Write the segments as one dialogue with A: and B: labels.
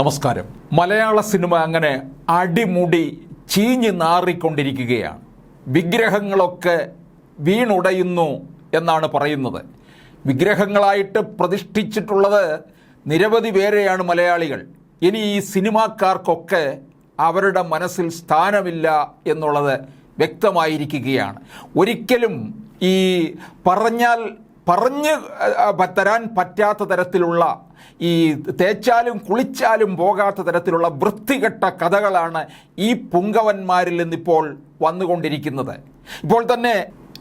A: നമസ്കാരം. മലയാള സിനിമ അങ്ങനെ അടിമുടി ചീഞ്ഞ് നാറിക്കൊണ്ടിരിക്കുകയാണ്. വിഗ്രഹങ്ങളൊക്കെ വീണുടയുന്നു എന്നാണ് പറയുന്നത്. വിഗ്രഹങ്ങളായിട്ട് പ്രതിഷ്ഠിച്ചിട്ടുള്ളത് നിരവധി പേരെയാണ് മലയാളികൾ. ഇനി ഈ സിനിമാക്കാർക്കൊക്കെ അവരുടെ മനസ്സിൽ സ്ഥാനമില്ല എന്നുള്ളത് വ്യക്തമായിരിക്കുകയാണ്. ഒരിക്കലും ഈ പറഞ്ഞാൽ പറഞ്ഞ് തരാൻ പറ്റാത്ത തരത്തിലുള്ള ഈ തേച്ചാലും കുളിച്ചാലും പോകാത്ത തരത്തിലുള്ള വൃത്തികെട്ട കഥകളാണ് ഈ പുങ്കവന്മാരിൽ നിന്നിപ്പോൾ വന്നുകൊണ്ടിരിക്കുന്നത്. ഇപ്പോൾ തന്നെ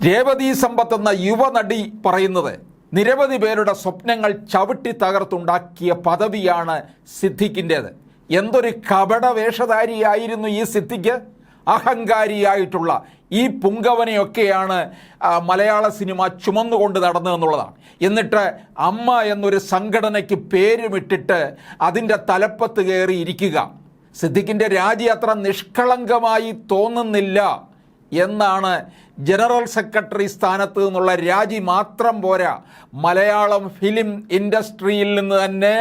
A: രേവതി സമ്പത്ത് എന്ന യുവനടി പറയുന്നത് നിരവധി പേരുടെ സ്വപ്നങ്ങൾ ചവിട്ടി തകർത്തുണ്ടാക്കിയ പദവിയാണ് സിദ്ദിഖിന്റേത് എന്തൊരു കപട വേഷധാരിയായിരുന്നു ഈ സിദ്ദിഖ് അഹങ്കാരിയായിട്ടുള്ള ഈ പുങ്കവനെയൊക്കെയാണ് മലയാള സിനിമ ചുമന്നുകൊണ്ട് നടന്നതെന്നുള്ളതാണ് എന്നിട്ട് അമ്മ എന്നൊരു സംഘടനയ്ക്ക് പേരുമിട്ടിട്ട് അതിന്റെ തലപ്പത്ത് കയറി ഇരിക്കുക. സിദ്ദിഖിന്റെ രാജി അത്ര നിഷ്കളങ്കമായി തോന്നുന്നില്ല. എന്നാണ് ജനറൽ സെക്രട്ടറി സ്ഥാനത്ത് നിന്നുള്ള രാജി മാത്രം പോരാ. മലയാളം ഫിലിം ഇൻഡസ്ട്രിയിൽ നിന്ന് തന്നെ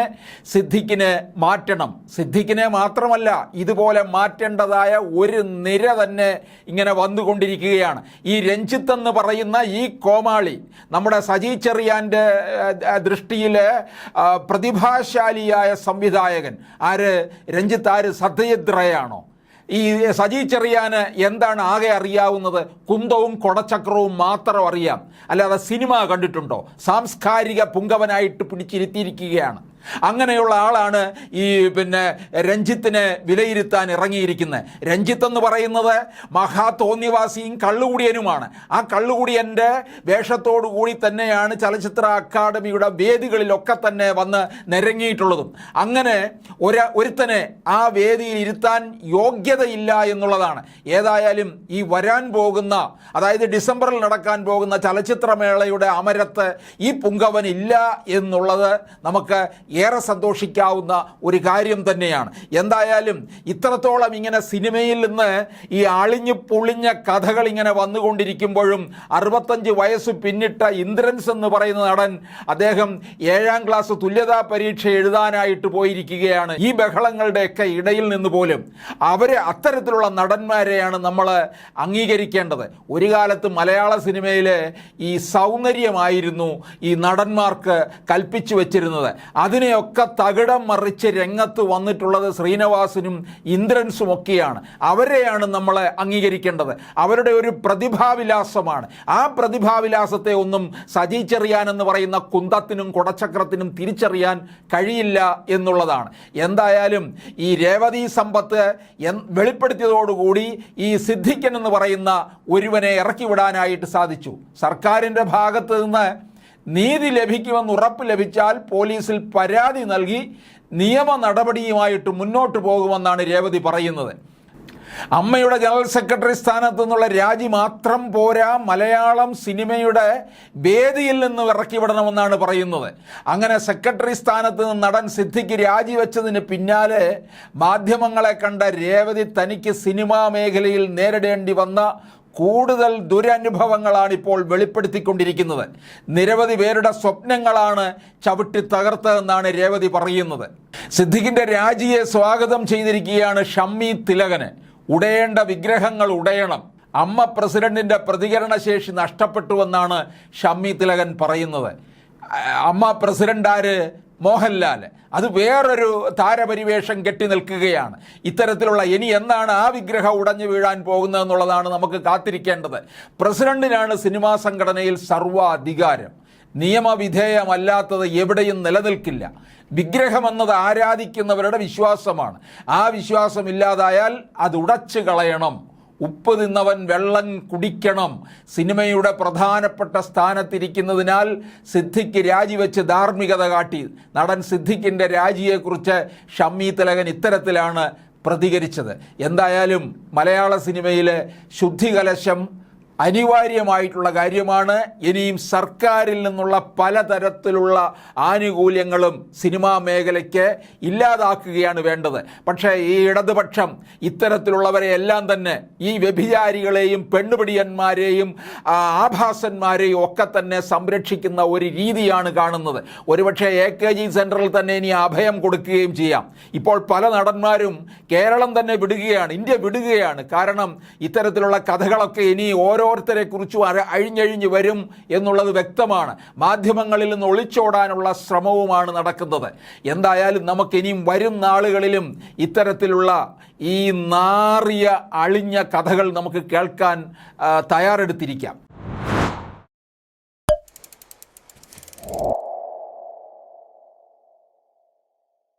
A: സിദ്ദിഖിനെ മാറ്റണം. സിദ്ദിഖിനെ മാത്രമല്ല ഇതുപോലെ മാറ്റേണ്ടതായ ഒരു നിര തന്നെ ഇങ്ങനെ വന്നുകൊണ്ടിരിക്കുകയാണ്. ഈ രഞ്ജിത്ത് എന്ന് പറയുന്ന ഈ കോമാളി നമ്മുടെ സജി ചെറിയാന്റെ ദൃഷ്ടിയിൽ പ്രതിഭാശാലിയായ സംവിധായകൻ. ആര്? രഞ്ജിത്ത് ആര്? സത്യജിത് റേയാണോ? ഈ സജി ചെറിയാന് എന്താണ് ആകെ അറിയാവുന്നത്? കുന്തവും കൊടച്ചക്രവും മാത്രം അറിയാം. അല്ലാതെ സിനിമ കണ്ടിട്ടുണ്ടോ? സാംസ്കാരിക പുങ്കവനായിട്ട് പിടിച്ചിരുത്തിയിരിക്കുകയാണ്. അങ്ങനെയുള്ള ആളാണ് ഈ പിന്നെ രഞ്ജിത്തിനെ വിലയിരുത്താൻ ഇറങ്ങിയിരിക്കുന്നത്. രഞ്ജിത്ത് എന്ന് പറയുന്നത് മഹാ തോന്നിവാസിയും കള്ളുകൂടിയനുമാണ്. ആ കള്ളുകൂടിയന്റെ വേഷത്തോടു കൂടി തന്നെയാണ് ചലച്ചിത്ര അക്കാദമിയുടെ വേദികളിലൊക്കെ തന്നെ വന്ന് നിരങ്ങിയിട്ടുള്ളതും. അങ്ങനെ ഒരു ഒരുത്തനെ ആ വേദിയിൽ ഇരുത്താൻ യോഗ്യതയില്ല എന്നുള്ളതാണ്. ഏതായാലും ഈ വരാൻ പോകുന്ന അതായത് ഡിസംബറിൽ നടക്കാൻ പോകുന്ന ചലച്ചിത്രമേളയുടെ അമരത്ത് ഈ പുങ്കവനില്ല എന്നുള്ളത് നമുക്ക് ഏറെ സന്തോഷിക്കാവുന്ന ഒരു കാര്യം തന്നെയാണ്. എന്തായാലും ഇത്രത്തോളം ഇങ്ങനെ സിനിമയിൽ നിന്ന് ഈ അളിഞ്ഞു പൊളിഞ്ഞ കഥകൾ ഇങ്ങനെ വന്നുകൊണ്ടിരിക്കുമ്പോഴും അറുപത്തഞ്ച് വയസ്സ് പിന്നിട്ട ഇന്ദ്രൻസ് എന്ന് പറയുന്ന നടൻ അദ്ദേഹം ഏഴാം ക്ലാസ് തുല്യതാ പരീക്ഷ എഴുതാനായിട്ട് പോയിരിക്കുകയാണ്. ഈ ബഹളങ്ങളുടെയൊക്കെ ഇടയിൽ നിന്ന് പോലും അവരെ അത്തരത്തിലുള്ള നടന്മാരെയാണ് നമ്മൾ അംഗീകരിക്കേണ്ടത്. ഒരു കാലത്ത് മലയാള സിനിമയിലെ ഈ സൗന്ദര്യമായിരുന്നു ഈ നടന്മാർക്ക് കൽപ്പിച്ചു വച്ചിരുന്നത്. വെച്ചിരുന്നത് അതിനെയൊക്കെ തകിടം മറിച്ച് രംഗത്ത് വന്നിട്ടുള്ളത് ശ്രീനിവാസനും ഇന്ദ്രൻസും ഒക്കെയാണ് അവരെയാണ് നമ്മൾ അംഗീകരിക്കേണ്ടത്. അവരുടെ ഒരു പ്രതിഭാവിലാസമാണ്. ആ പ്രതിഭാവിലാസത്തെ ഒന്നും സജി എന്ന് പറയുന്ന കുന്തത്തിനും കുടച്ചക്രത്തിനും തിരിച്ചറിയാൻ കഴിയില്ല എന്നുള്ളതാണ്. എന്തായാലും ഈ രേവതി സമ്പത്ത് വെളിപ്പെടുത്തിയതോടുകൂടി ഈ സിദ്ധിക്കൻ എന്ന് പറയുന്ന ഒരുവനെ ഇറക്കിവിടാനായിട്ട് സാധിച്ചു. സർക്കാരിന്റെ ഭാഗത്ത് നിന്ന് നീതി ലഭിക്കുമെന്ന് ഉറപ്പ് ലഭിച്ചാൽ പോലീസിൽ പരാതി നൽകി നിയമ നടപടിയുമായിട്ട് മുന്നോട്ട് പോകുമെന്നാണ് രേവതി പറയുന്നത്. അമ്മയുടെ ജനറൽ സെക്രട്ടറി സ്ഥാനത്തു നിന്നുള്ള രാജി മാത്രം പോരാ മലയാളം സിനിമയുടെ വേദിയിൽ നിന്ന് ഇറക്കിവിടണമെന്നാണ് പറയുന്നത്. അങ്ങനെ സെക്രട്ടറി സ്ഥാനത്ത് നിന്ന് നടൻ സിദ്ധിക്ക് രാജിവെച്ചതിന് പിന്നാലെ മാധ്യമങ്ങളെ കണ്ട രേവതി തനിക്ക് സിനിമാ മേഖലയിൽ നേരിടേണ്ടി വന്ന കൂടുതൽ ദുരനുഭവങ്ങളാണ് ഇപ്പോൾ വെളിപ്പെടുത്തിക്കൊണ്ടിരിക്കുന്നത്. നിരവധി പേരുടെ സ്വപ്നങ്ങളാണ് ചവിട്ടി തകർത്തതെന്നാണ് രേവതി പറയുന്നത്. സിദ്ദിഖിന്റെ രാജിയെ സ്വാഗതം ചെയ്തിരിക്കുകയാണ് ഷമ്മി തിലകന്. ഉടയേണ്ട വിഗ്രഹങ്ങൾ ഉടയണം. അമ്മ പ്രസിഡന്റിന്റെ പ്രതികരണശേഷി നഷ്ടപ്പെട്ടുവെന്നാണ് ഷമ്മി തിലകൻ പറയുന്നത്. അമ്മ പ്രസിഡന്റ് ആര്? മോഹൻലാൽ അത് വേറൊരു താരപരിവേഷം കെട്ടി നിൽക്കുകയാണ്. ഇത്തരത്തിലുള്ള ഇനി എന്നാണ് ആ വിഗ്രഹം ഉടഞ്ഞു വീഴാൻ പോകുന്നതെന്നുള്ളതാണ് നമുക്ക് കാത്തിരിക്കേണ്ടത്. പ്രസിഡന്റിനാണ് സിനിമാ സംഘടനയിൽ സർവാധികാരം. നിയമവിധേയമല്ലാത്തത് എവിടെയും നിലനിൽക്കില്ല. വിഗ്രഹമെന്നത് ആരാധിക്കുന്നവരുടെ വിശ്വാസമാണ്. ആ വിശ്വാസം ഇല്ലാതായാൽ അത് ഉടച്ചു കളയണം. ഉപ്പ് തിന്നവൻ വെള്ളം കുടിക്കണം. സിനിമയുടെ പ്രധാനപ്പെട്ട സ്ഥാനത്തിരിക്കുന്നതിനാൽ സിദ്ധിക്ക് രാജിവെച്ച് ധാർമ്മികത കാട്ടി. നടൻ സിദ്ധിക്കിന്റെ രാജിയെക്കുറിച്ച് ഷമ്മി തിലകൻ ഇത്തരത്തിലാണ് പ്രതികരിച്ചത്. എന്തായാലും മലയാള സിനിമയിലെ ശുദ്ധികലശം അനിവാര്യമായിട്ടുള്ള കാര്യമാണ്. ഇനിയും സർക്കാരിൽ നിന്നുള്ള പലതരത്തിലുള്ള ആനുകൂല്യങ്ങളും സിനിമാ മേഖലയ്ക്ക് ഇല്ലാതാക്കുകയാണ് വേണ്ടത്. പക്ഷേ ഈ ഇടതുപക്ഷം ഇത്തരത്തിലുള്ളവരെ എല്ലാം തന്നെ ഈ വ്യഭിചാരികളെയും പെണ്ണുപിടിയന്മാരെയും ആഭാസന്മാരെയും ഒക്കെ തന്നെ സംരക്ഷിക്കുന്ന ഒരു രീതിയാണ് കാണുന്നത്. ഒരുപക്ഷെ എ കെ ജി സെന്ററിൽ തന്നെ ഇനി അഭയം കൊടുക്കുകയും ചെയ്യാം. ഇപ്പോൾ പല നടന്മാരും കേരളം തന്നെ വിടുകയാണ് ഇന്ത്യ വിടുകയാണ്. കാരണം ഇത്തരത്തിലുള്ള കഥകളൊക്കെ ഇനി ഓരോരുത്തരെ കുറിച്ചും അഴ- അഴിഞ്ഞഴിഞ്ഞ് വരും എന്നുള്ളത് വ്യക്തമാണ്. മാധ്യമങ്ങളിൽ നിന്ന് ഒളിച്ചോടാനുള്ള ശ്രമവുമാണ് നടക്കുന്നത്. എന്തായാലും നമുക്കിനിയും വരും നാളുകളിലും ഇത്തരത്തിലുള്ള ഈ നാറിയ അളിഞ്ഞ കഥകൾ നമുക്ക് കേൾക്കാൻ തയ്യാറെടുത്തിരിക്കാം.